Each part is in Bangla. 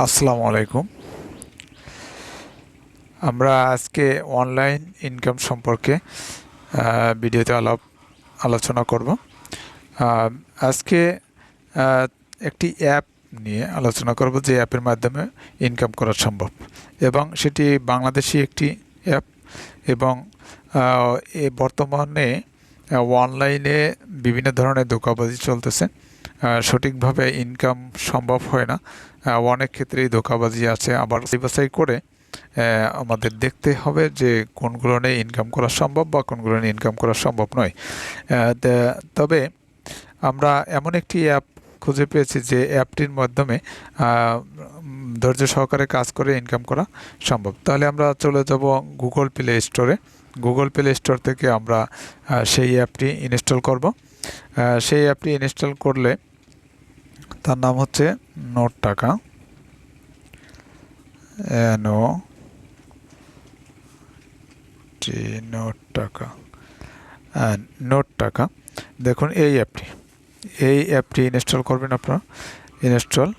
আসসালামু আলাইকুম। আমরা আজকে অনলাইন ইনকাম সম্পর্কে ভিডিওতে আলাপ, আলোচনা করব। আজকে একটি অ্যাপ নিয়ে আলোচনা করব যে অ্যাপের মাধ্যমে ইনকাম করা সম্ভব। এবং সেটি বাংলাদেশি একটি অ্যাপ এবং এ বর্তমানে অনলাইনে বিভিন্ন ধরনের ধোকাবাজি চলতেছে। সঠিকভাবে ইনকাম সম্ভব হয় না। অনেক ক্ষেত্রেই ধোকাবাজি আছে। আবার বাছাই করে আমাদের দেখতে হবে যে কোনগুলো নিয়ে ইনকাম করা সম্ভব বা কোনগুলো নিয়ে ইনকাম করা সম্ভব নয়। তবে আমরা এমন একটি অ্যাপ খুঁজে পেয়েছি যে অ্যাপটির মাধ্যমে ধৈর্য সহকারে কাজ করে ইনকাম করা সম্ভব। তাহলে আমরা চলে যাব গুগল প্লে স্টোরে গুগল প্লে স্টোর থেকে আমরা সেই অ্যাপটি ইনস্টল করব। সেই অ্যাপটি ইনস্টল করলে তার নাম হচ্ছে নোট টাকা এনও টি নোট টাকা নোট টাকা দেখুন, এই অ্যাপটি এই অ্যাপটি ইনস্টল করবেন আপনারা। ইনস্টল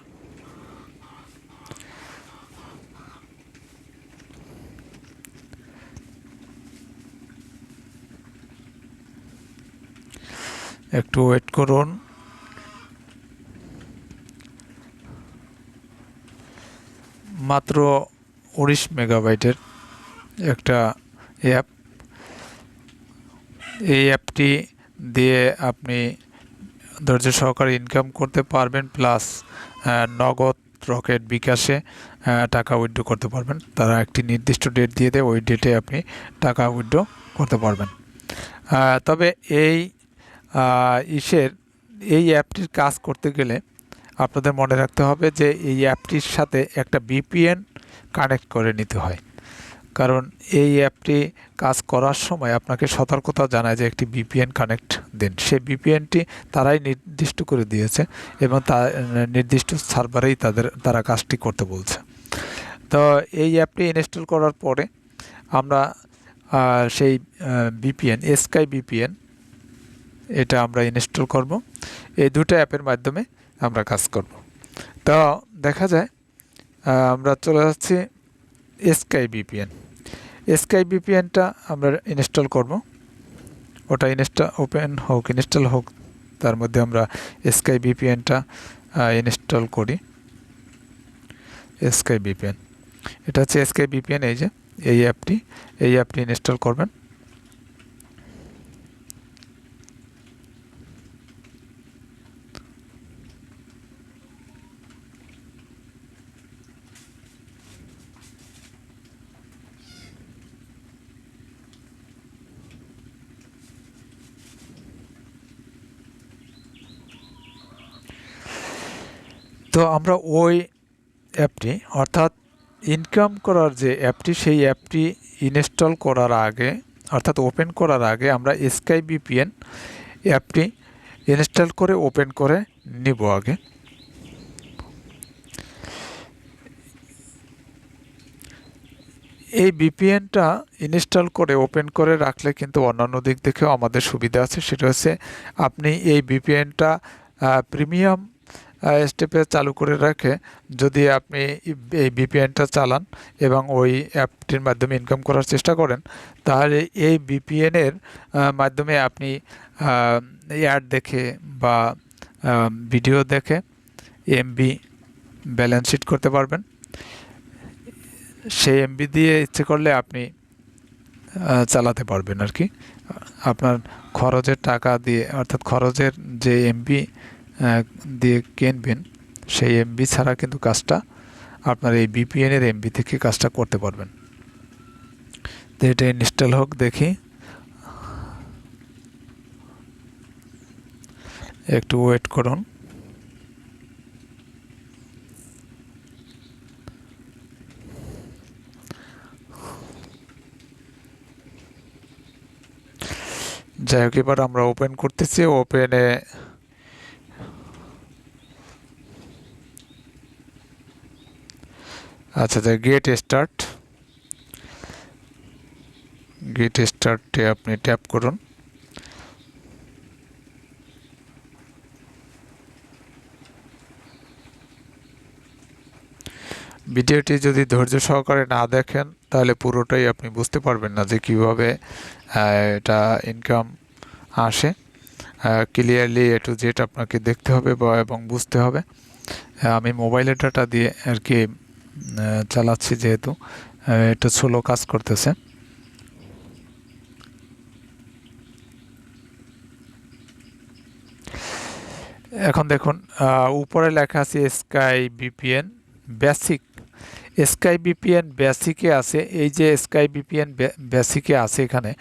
একটু ওয়েট করুন। মাত্র উনিশ মেগাবাইটের একটা অ্যাপ এই অ্যাপটি দিয়ে আপনি ধৈর্য সহকারে ইনকাম করতে পারবেন প্লাস নগদ রকেট বিকাশে টাকা উইথড্র করতে পারবেন। তারা একটি নির্দিষ্ট ডেট দিয়ে দেয়, ওই ডেটে আপনি টাকা উইথড্র করতে পারবেন। তবে এই ইসের, এই অ্যাপটির কাজ করতে গেলে আপনাদের মনে রাখতে হবে যে এই অ্যাপটির সাথে একটা বিপিএন কানেক্ট করে নিতে হয়। কারণ এই অ্যাপটি কাজ করার সময় আপনাকে সতর্কতা জানায় যে একটি বিপিএন কানেক্ট দিন। সেই বিপিএনটি তারাই নির্দিষ্ট করে দিয়েছে এবং তা নির্দিষ্ট সার্ভারেই তাদের, তারা কাজটি করতে বলছে। তো এই অ্যাপটি ইনস্টল করার পরে আমরা সেই বিপিএন এসকাই বিপিএন এটা আমরা ইনস্টল করব। এই দুটো অ্যাপের মাধ্যমে আমরা কাজ করব। তো দেখা যায় আমরা চলে যাচ্ছি এসকাই বিপিএন এসকাই বিপিএনটা আমরা ইনস্টল করব। ওটা ইনস্টল ওপেন হোক ইনস্টল হোক, তার মধ্যে আমরা এসকাই বিপিএনটা ইনস্টল করি। এসকাই বিপিএন এটা হচ্ছে এসকাই বিপিএন এই যে, এই অ্যাপটি এই অ্যাপটি ইনস্টল করবেন। তো আমরা ওই অ্যাপটি, অর্থাৎ ইনকাম করার যে অ্যাপটি, সেই অ্যাপটি ইনস্টল করার আগে, অর্থাৎ ওপেন করার আগে আমরা স্কাই বিপিএন অ্যাপটি ইনস্টল করে ওপেন করে নিব আগে। এই বিপিএনটা ইনস্টল করে ওপেন করে রাখলে কিন্তু অন্যান্য দিক থেকেও আমাদের সুবিধা আছে। সেটা হচ্ছে আপনি এই বিপিএনটা প্রিমিয়াম স্টেপে চালু করে রাখে যদি আপনি এই বিপিএনটা চালান এবং ওই অ্যাপটির মাধ্যমে ইনকাম করার চেষ্টা করেন, তাহলে এই বিপিএনের মাধ্যমে আপনি অ্যাড দেখে বা ভিডিও দেখে এমবি ব্যালেন্স শিট করতে পারবেন। সেই এমবি দিয়ে ইচ্ছে করলে আপনি চালাতে পারবেন আর কি। আপনার খরচের টাকা দিয়ে, অর্থাৎ খরচের যে এমবি দিয়ে কিনবেন, সেই এমবি ছাড়া কিন্তু কাজটা আপনার এই বিপিএনের এমবি থেকে কাজটা করতে পারবেন। তো এটা ইনস্টল হোক, দেখি। একটু ওয়েট করুন। যাই হোক, এবার আমরা ওপেন করতেছি। ওপেনে আচ্ছা আচ্ছা গেট স্টার্ট গেট স্টার্টে আপনি ট্যাপ করুন। ভিডিওটি যদি ধৈর্য সহকারে না দেখেন, তাহলে পুরোটাই আপনি বুঝতে পারবেন না যে কীভাবে এটা ইনকাম আসে। ক্লিয়ারলি এ টু জেড আপনাকে দেখতে হবে বা এবং বুঝতে হবে। আমি মোবাইলের ডাটা দিয়ে আর কি চালাচ্ছি যেহেতু একটু স্লো কাজ করতেছে। এখন দেখুন উপরে লেখা আছে Sky VPN basic Sky VPN বেসিকে আছে, এই যে স্কাই বিপিএন বেসিকে আছে এখানে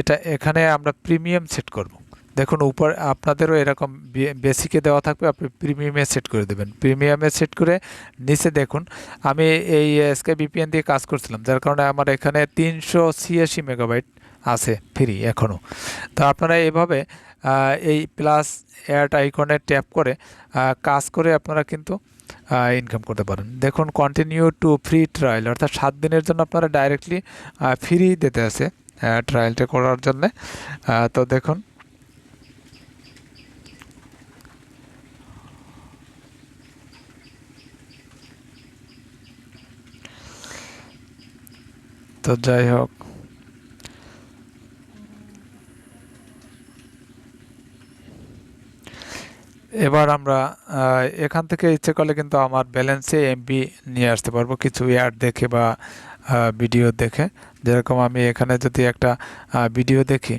এটা এখানে আমরা প্রিমিয়াম সেট করব। দেখুন, উপর আপনাদেরও এরকম বেসিকে দেওয়া থাকবে, আপনি প্রিমিয়ামে সেট করে দেবেন। প্রিমিয়ামে সেট করে নিচে দেখুন, আমি এই স্কাই বিপিএন দিয়ে কাজ করছিলাম, যার কারণে আমার এখানে তিনশো ছিয়াশি মেগাবাইট আছে ফ্রি এখনও তো আপনারা এভাবে এই প্লাস অ্যাড আইকনে ট্যাপ করে কাজ করে আপনারা কিন্তু ইনকাম করতে পারেন। দেখুন কন্টিনিউ টু ফ্রি ট্রায়াল অর্থাৎ সাত দিনের জন্য আপনারা ডাইরেক্টলি ফ্রি দিতে আছে ট্রায়ালটা করার জন্যে। তো দেখুন তো যাই হোক। এবার আমরা এখান থেকে ইচ্ছে করলে কিন্তু আমার ব্যালেন্সে এমবি নিয়ে আসতে পারব। কিছু অ্যাড দেখে বা ভিডিও দেখে। যেরকম আমি এখানে যদি একটা ভিডিও দেখি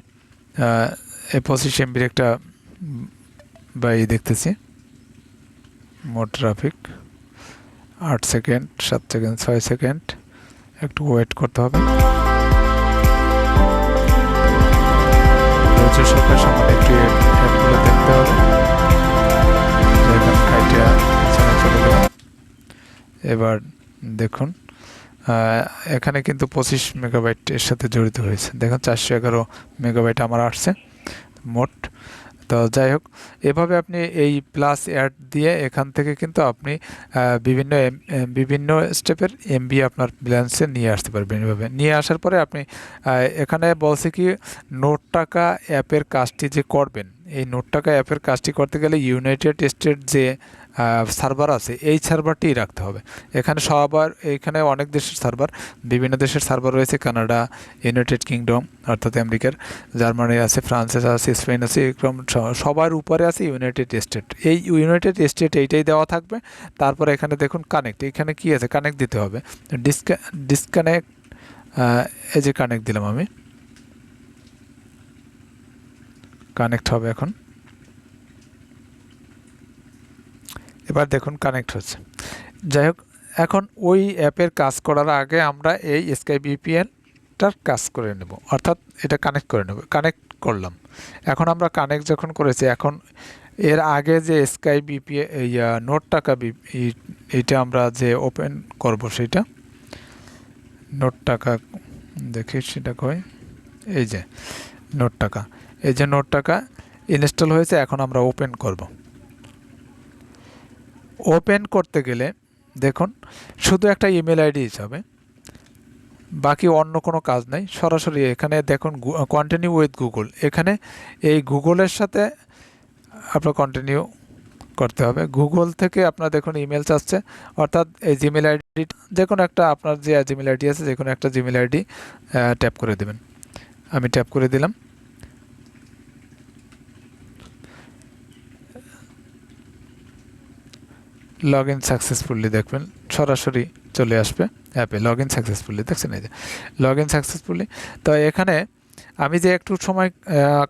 পঁচিশ এমবির একটা বা দেখতেছি। মোট ট্রাফিক আট সেকেন্ড সাত সেকেন্ড ছয় সেকেন্ড একটু ওয়েট করতে হবে। দেখতে হবে। এবার দেখুন এখানে কিন্তু পঁচিশ মেগাবাইট এর সাথে জড়িত হয়েছে। দেখুন, চারশো এগারো মেগাবাইট আমার আসছে, মোট। তো যাই হোক, এভাবে আপনি এই প্লাস অ্যাড দিয়ে এখান থেকে কিন্তু আপনি বিভিন্ন বিভিন্ন স্টেপের এমবি আপনার ব্যালেন্সে নিয়ে আসতে পারবেন এভাবে। নিয়ে আসার পরে আপনি এখানে বলছে কি, নোট টাকা অ্যাপের কাজটি যে করবেন, এই নোট টাকা অ্যাপের কাজটি করতে গেলে ইউনাইটেড স্টেট যে সার্ভার আছে, এই সার্ভারটি রাখতে হবে। এখানে সবার, এখানে অনেক দেশের সার্ভার বিভিন্ন দেশের সার্ভার রয়েছে, কানাডা ইউনাইটেড কিংডম অর্থাৎ আমেরিকার, জার্মানি আছে ফ্রান্সেস আছে, স্পেন আছে, এরকম সবার উপরে আছে ইউনাইটেড স্টেট এই ইউনাইটেড স্টেট এইটাই দেওয়া থাকবে, তারপরে এখানে দেখুন কানেক্ট এখানে কি আছে কানেক্ট দিতে হবে। ডিসকা ডিসকানেক্ট এই যে কানেক্ট দিলাম আমি। কানেক্ট হবে এখন। এবার দেখুন কানেক্ট হচ্ছে। যাই হোক এখন ওই অ্যাপের কাজ করার আগে আমরা এই স্কাই বিপিএনটার কাজ করে নেব। অর্থাৎ এটা কানেক্ট করে নেব। কানেক্ট করলাম। এখন আমরা কানেক্ট যখন করেছি, এখন এর আগে যে স্কাই বিপি নোট টাকা এইটা আমরা যে ওপেন করব সেটা নোট টাকা, দেখি সেটা কই? এই যে নোট টাকা। এই যে নোট টাকা ইনস্টল হয়েছে, এখন আমরা ওপেন করব। ওপেন করতে গেলে দেখুন, শুধু একটা ইমেল আইডি হিসাবে, বাকি অন্য কোনো কাজ নাই। সরাসরি এখানে দেখুন কন্টিনিউ উইথ গুগল এখানে এই গুগলের সাথে আপনার কন্টিনিউ করতে হবে। গুগল থেকে আপনার দেখুন ইমেল চাচ্ছে অর্থাৎ এই জিমেল আইডি যে কোনো একটা আপনার যে জিমেল আইডি আছে যে কোনো একটা জিমেল আইডি ট্যাপ করে দেবেন। আমি ট্যাপ করে দিলাম। লগ ইন সাকসেসফুলি দেখবেন, সরাসরি চলে আসবে অ্যাপে লগ ইন সাকসেসফুলি দেখছেন এই যে লগ ইন সাকসেসফুলি তো এখানে আমি যে একটু সময়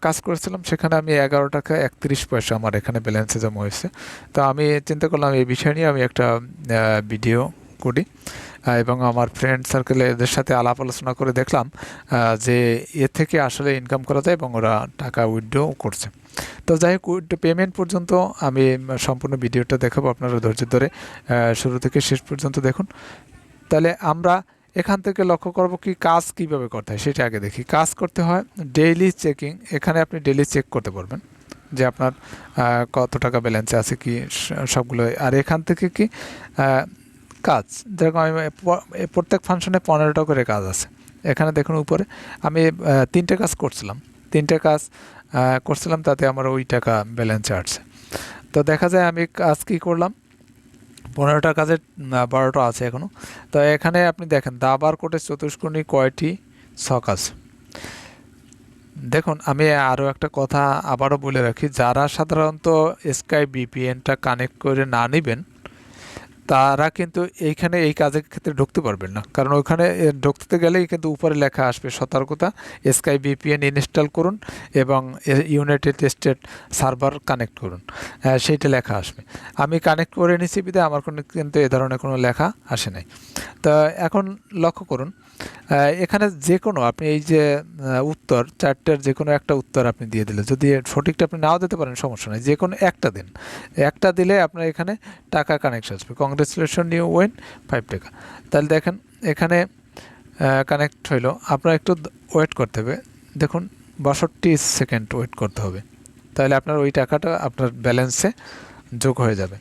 কাজ করেছিলাম, সেখানে আমি এগারো টাকা একত্রিশ পয়সা আমার এখানে ব্যালেন্সে জমা হয়েছে। তো আমি চিন্তা করলাম, এই বিষয় নিয়ে আমি একটা ভিডিও করি। এবং আমার ফ্রেন্ড সার্কেলে এদের সাথে আলাপ আলোচনা করে দেখলাম যে এ থেকে আসলে ইনকাম করা যায় এবং ওরা টাকা উইথড্রও করছে। তো যাই হোক পেমেন্ট পর্যন্ত আমি সম্পূর্ণ ভিডিওটা দেখাবো আপনারা ধৈর্য ধরে শুরু থেকে শেষ পর্যন্ত দেখুন। তাহলে আমরা এখান থেকে লক্ষ্য করব কি কাজ কীভাবে করতে হয়, সেটা আগে দেখি। কাজ করতে হয় ডেইলি চেকিং এখানে আপনি ডেইলি চেক করতে পারবেন যে আপনার কত টাকা ব্যালেন্সে আছে কি সবগুলো। আর এখান থেকে কি কাজ, যেরকম আমি প্রত্যেক ফাংশনে পনেরোটা করে কাজ আছে। এখানে দেখুন উপরে, আমি তিনটে কাজ করছিলাম। তিনটে কাজ করছিলাম, তাতে আমার ওই টাকা ব্যালেন্স আসছে। তো দেখা যায় আমি কাজ কী করলাম? পনেরোটা কাজের বারোটা আছে এখনও তো এখানে আপনি দেখেন দাবার কোটে চতুষ্কোণী কয়টি? ছক আছে দেখুন, আমি আরও একটা কথা আবারও বলে রাখি, যারা সাধারণত স্কাই বিপিএনটা কানেক্ট করে না নেবেন তারা কিন্তু এইখানে এই কাজের ক্ষেত্রে ঢুকতে পারবেন না। কারণ ওইখানে ঢুকতে গেলেই কিন্তু উপরে লেখা আসবে সতর্কতা স্কাই বিপিএন ইনস্টল করুন এবং ইউনাইটেড স্টেট সার্ভার কানেক্ট করুন। সেইটা লেখা আসবে। আমি কানেক্ট করে নিছি বিদে আমার কোনো কিন্তু এ ধরনের কোনো লেখা আসে নাই। তো এখন লক্ষ্য করুন এখানে যে কোনো আপনি এই যে উত্তর, চারটার যে কোনো একটা উত্তর আপনি দিয়ে দিলে যদি সঠিকটা আপনি নাও দিতে পারেন সমস্যা নেই। যে কোনো একটা দিন, একটা দিলে আপনার এখানে টাকা কানেকশন আসবে। কংগ্রেচুলেশন নিউ ওয়েন ফাইভ টাকা। তাহলে দেখেন, এখানে কানেক্ট হইল। আপনার একটু ওয়েট করতে হবে। দেখুন, বাষট্টি সেকেন্ড ওয়েট করতে হবে। তাহলে আপনার ওই টাকাটা আপনার ব্যালেন্সে যোগ হয়ে যাবে।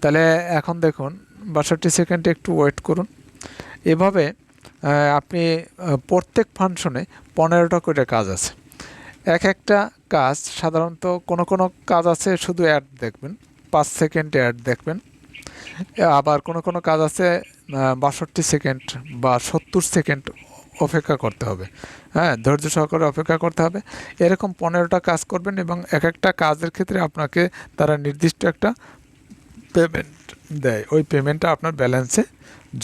তাহলে এখন দেখুন, বাষট্টি সেকেন্ড একটু ওয়েট করুন। এভাবে আপনি প্রত্যেক ফাংশনে পনেরোটা করে কাজ আছে। এক একটা কাজ সাধারণত কোনো কোনো কাজ আছে শুধু অ্যাড দেখবেন, পাঁচ সেকেন্ড অ্যাড দেখবেন। আবার কোনো কোনো কাজ আছে বাষট্টি সেকেন্ড বা সত্তর সেকেন্ড অপেক্ষা করতে হবে। হ্যাঁ ধৈর্য সহকারে অপেক্ষা করতে হবে। এরকম পনেরোটা কাজ করবেন এবং এক একটা কাজের ক্ষেত্রে আপনাকে তারা নির্দিষ্ট একটা পেমেন্ট দেয়। ওই পেমেন্টটা আপনার ব্যালেন্সে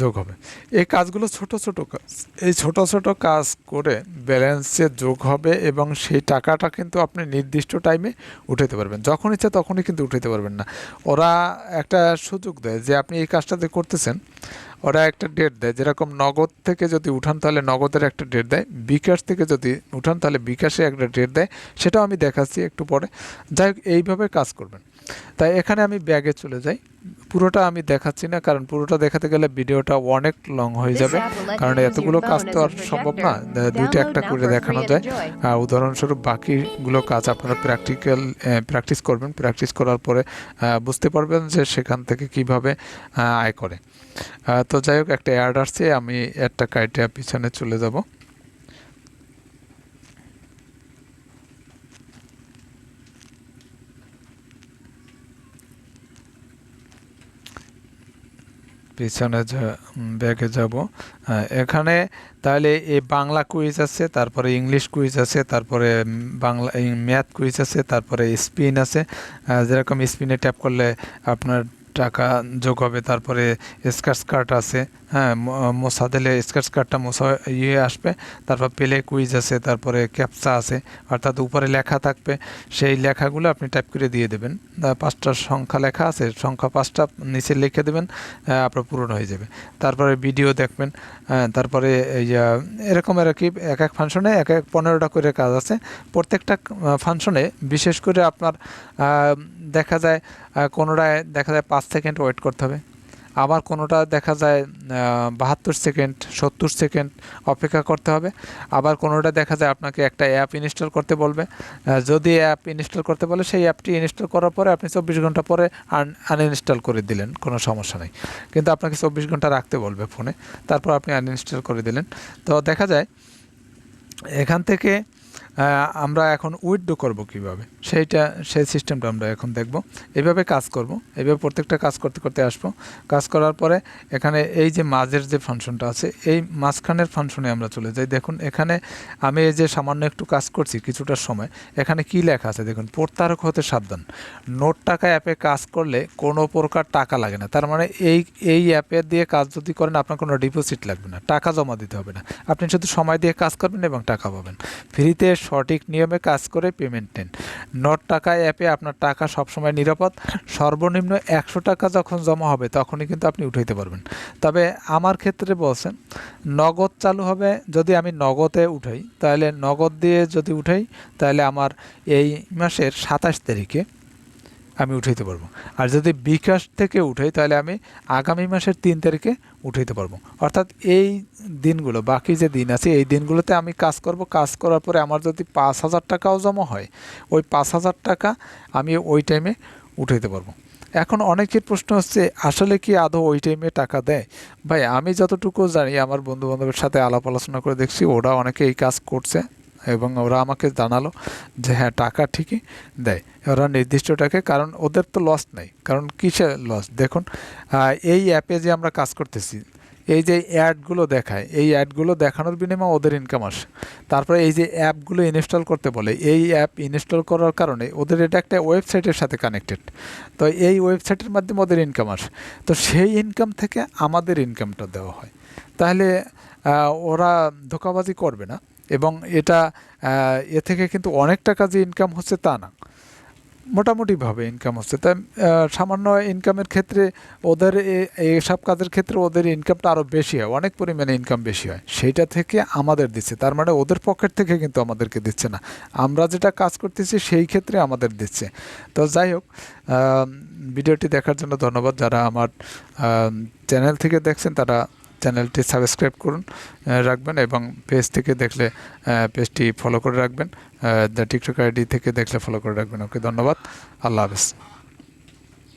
যোগ হবে। এই কাজগুলো ছোট ছোট কাজ এই ছোট ছোট কাজ করে ব্যালেন্সে যোগ হবে এবং সেই টাকাটা কিন্তু আপনি নির্দিষ্ট টাইমে উঠাতে পারবেন। যখন ইচ্ছা তখনই কিন্তু উঠাতে পারবেন না। ওরা একটা সুযোগ দেয় যে আপনি এই কাজটা যে করতেছেন, ওরা একটা ডেট দেয়। যেরকম নগদ থেকে যদি উঠান তাহলে নগদের একটা ডেট দেয়, বিকাশ থেকে যদি উঠান তাহলে বিকাশে একটা ডেট দেয়। সেটাও আমি দেখাচ্ছি একটু পরে। যাই হোক, এইভাবে কাজ করবেন। তাই এখানে আমি ব্যাগে চলে যাই। পুরোটা আমি দেখাচ্ছি না কারণ পুরোটা দেখাতে গেলে ভিডিওটা অনেক লং হয়ে যাবে। কারণ এতগুলো কাজ তো আর সম্ভব না দুইটা একটা করে দেখানো যায়। আর উদাহরণস্বরূপ বাকিগুলো কাজ আপনারা প্র্যাকটিক্যাল প্র্যাকটিস করবেন। প্র্যাকটিস করার পরে বুঝতে পারবেন যে সেখান থেকে কীভাবে আয় করে। তো যাই হোক একটা অ্যাড আসছে আমি একটা কাইটা পিছনে চলে যাব। পিছনে ব্যাগে যাব। এখানে তাহলে এই বাংলা কুইজ আছে, তারপরে ইংলিশ কুইজ আছে, তারপরে বাংলা ম্যাথ কুইজ আছে, তারপরে স্পিন আছে। যেরকম স্পিনে ট্যাপ করলে আপনার টাকা যোগ হবে, তারপরে স্কার্টস কার্ট আছে হ্যাঁ ম- মোছা দিলে স্কার্টস কার্টটা মোছা ইয়ে আসবে, তারপর পেলে কুইজ আছে, তারপরে ক্যাপচা আছে, অর্থাৎ উপরে লেখা থাকবে, সেই লেখাগুলো আপনি টাইপ করে দিয়ে দেবেন। পাঁচটা সংখ্যা লেখা আছে, সংখ্যা পাঁচটা নিচে লিখে দেবেন আপনার পূরণ হয়ে যাবে। তারপরে ভিডিও দেখবেন তারপরে এরকম আর কি, এক এক ফাংশনে এক এক পনেরোটা করে কাজ আছে। প্রত্যেকটা ফাংশনে বিশেষ করে আপনার দেখা যায় কোনোটায় দেখা যায় পাঁচ সেকেন্ড ওয়েট করতে হবে। আবার কোনোটা দেখা যায় বাহাত্তর সেকেন্ড সত্তর সেকেন্ড অপেক্ষা করতে হবে। আবার কোনোটা দেখা যায় আপনাকে একটা অ্যাপ ইনস্টল করতে বলবে। যদি অ্যাপ ইনস্টল করতে বলে, সেই অ্যাপটি ইনস্টল করার পরে আপনি চব্বিশ ঘণ্টা পরে আনইনস্টল করে দিলেন, কোনো সমস্যা নেই। কিন্তু আপনাকে চব্বিশ ঘণ্টা রাখতে বলবে ফোনে। তারপর আপনি আনইনস্টল করে দিলেন। তো দেখা যায়, এখান থেকে আমরা এখন উইথড্র করব কীভাবে? সেইটা, সেই সিস্টেমটা আমরা এখন দেখব। এইভাবে কাজ করব। এইভাবে প্রত্যেকটা কাজ করতে করতে আসব। কাজ করার পরে এখানে এই যে মাঝের যে ফাংশনটা আছে, এই মাঝখানের ফাংশনে আমরা চলে যাই। দেখুন, এখানে আমি এই যে সামান্য একটু কাজ করছি কিছুটা সময়। এখানে কি লেখা আছে? দেখুন, প্রত্যারক হতে সাবধান। নোট টাকা অ্যাপে কাজ করলে কোনো প্রকার টাকা লাগে না। তার মানে এই এই অ্যাপে দিয়ে কাজ যদি করেন, আপনার কোনো ডিপোজিট লাগবে না। টাকা জমা দিতে হবে না। আপনি শুধু সময় দিয়ে কাজ করবেন এবং টাকা পাবেন। ফ্রিতে সঠিক নিয়মে কাজ করে পেমেন্ট নেন। নোট টাকা অ্যাপে আপনার টাকা সবসময় নিরাপদ। সর্বনিম্ন একশো টাকা যখন জমা হবে, তখনই কিন্তু আপনি উঠাইতে পারবেন। তবে আমার ক্ষেত্রে বলছেন, নগদ চালু হবে যদি আমি নগদে উঠাই, তাহলে নগদ দিয়ে যদি উঠাই, তাহলে আমার এই মাসের সাতাশ তারিখে আমি উঠাইতে পারব। আর যদি বিকাশ থেকে উঠাই, তাহলে আমি আগামী মাসের তিন তারিখে উঠাইতে পারব। অর্থাৎ এই দিনগুলো, বাকি যে দিন আছে, এই দিনগুলোতে আমি কাজ করব। কাজ করার পরে আমার যদি পাঁচ হাজার টাকাও জমা হয়, ওই পাঁচ হাজার টাকা আমি ওই টাইমে উঠাইতে পারব। এখন অনেকের প্রশ্ন হচ্ছে, আসলে কি আদৌ ওই টাইমে টাকা দেয়? ভাই, আমি যতটুকু জানি, আমার বন্ধু বান্ধবের সাথে আলাপ আলোচনা করে দেখছি, ওরা অনেকে এই কাজ করছে। এবং ওরা আমাকে জানালো যে হ্যাঁ টাকা ঠিকই দেয়। ওরা নির্দিষ্ট টাকা, কারণ ওদের তো লস নেই। কারণ কিসে লস দেখুন এই অ্যাপে যে আমরা কাজ করতেছি, এই যে অ্যাডগুলো দেখায়, এই অ্যাডগুলো দেখানোর বিনিময়ে ওদের ইনকাম আসে। তারপরে এই যে অ্যাপগুলো ইনস্টল করতে বলে, এই অ্যাপ ইনস্টল করার কারণে ওদের এটা একটা ওয়েবসাইটের সাথে কানেক্টেড তো এই ওয়েবসাইটের মাধ্যমে ওদের ইনকাম আসে। তো সেই ইনকাম থেকে আমাদের ইনকামটা দেওয়া হয়। তাহলে ওরা ধোকাবাজি করবে না। এবং এটা এ থেকে কিন্তু অনেক টাকা যে ইনকাম হচ্ছে তা না। মোটামুটিভাবে ইনকাম হচ্ছে। তাই সামান্য ইনকামের ক্ষেত্রে ওদের এইসব কাজের ক্ষেত্রে ওদের ইনকামটা আরও বেশি হয়, অনেক পরিমাণে ইনকাম বেশি হয়। সেইটা থেকে আমাদের দিচ্ছে। তার মানে ওদের পকেট থেকে কিন্তু আমাদেরকে দিচ্ছে না। আমরা যেটা কাজ করতেছি সেই ক্ষেত্রে আমাদের দিচ্ছে। তো যাই হোক ভিডিওটি দেখার জন্য ধন্যবাদ। যারা আমার চ্যানেল থেকে দেখছেন তারা চ্যানেলটি সাবস্ক্রাইব করুন রাখবেন এবং পেজ থেকে দেখলে পেজটি ফলো করে রাখবেন টিকটক আইডি থেকে দেখলে ফলো করে রাখবেন। ওকে ধন্যবাদ। আল্লাহ হাফেজ।